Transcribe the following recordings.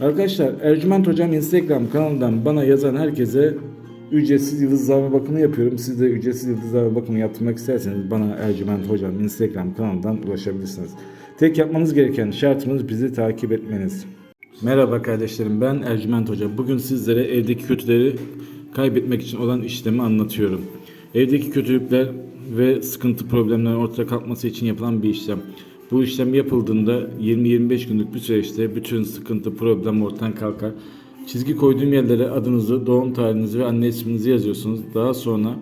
Arkadaşlar Ercüment Hocam Instagram kanalından bana yazan herkese ücretsiz yıldızlama bakımı yapıyorum. Siz de ücretsiz yıldızlama bakımı yaptırmak isterseniz bana Ercüment Hocam Instagram kanalından ulaşabilirsiniz. Tek yapmanız gereken şartımız bizi takip etmeniz. Merhaba kardeşlerim ben Ercüment Hoca. Bugün sizlere evdeki kötüleri kaybetmek için olan işlemi anlatıyorum. Evdeki kötülükler ve sıkıntı problemlerin ortaya kalkması için yapılan bir işlem. Bu işlem yapıldığında 20-25 günlük bir süreçte bütün sıkıntı problem ortadan kalkar. Çizgi koyduğum yerlere adınızı, doğum tarihinizi ve anne isminizi yazıyorsunuz. Daha sonra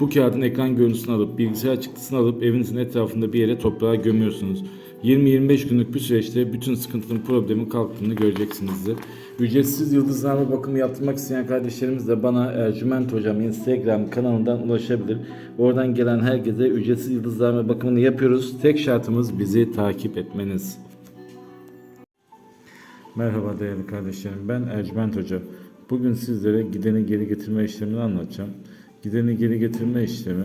bu kağıdın ekran görüntüsünü alıp bilgisayar çıktısını alıp evinizin etrafında bir yere toprağa gömüyorsunuz. 20-25 günlük bir süreçte bütün sıkıntının problemin kalktığını göreceksinizdir. Ücretsiz yıldızlama bakımı yaptırmak isteyen kardeşlerimiz de bana Ercüment Hocam Instagram kanalından ulaşabilir. Oradan gelen herkese ücretsiz yıldızlama bakımını yapıyoruz. Tek şartımız bizi takip etmeniz. Merhaba değerli kardeşlerim. Ben Ercüment Hoca. Bugün sizlere gideni geri getirme işlemini anlatacağım. Gideni geri getirme işlemi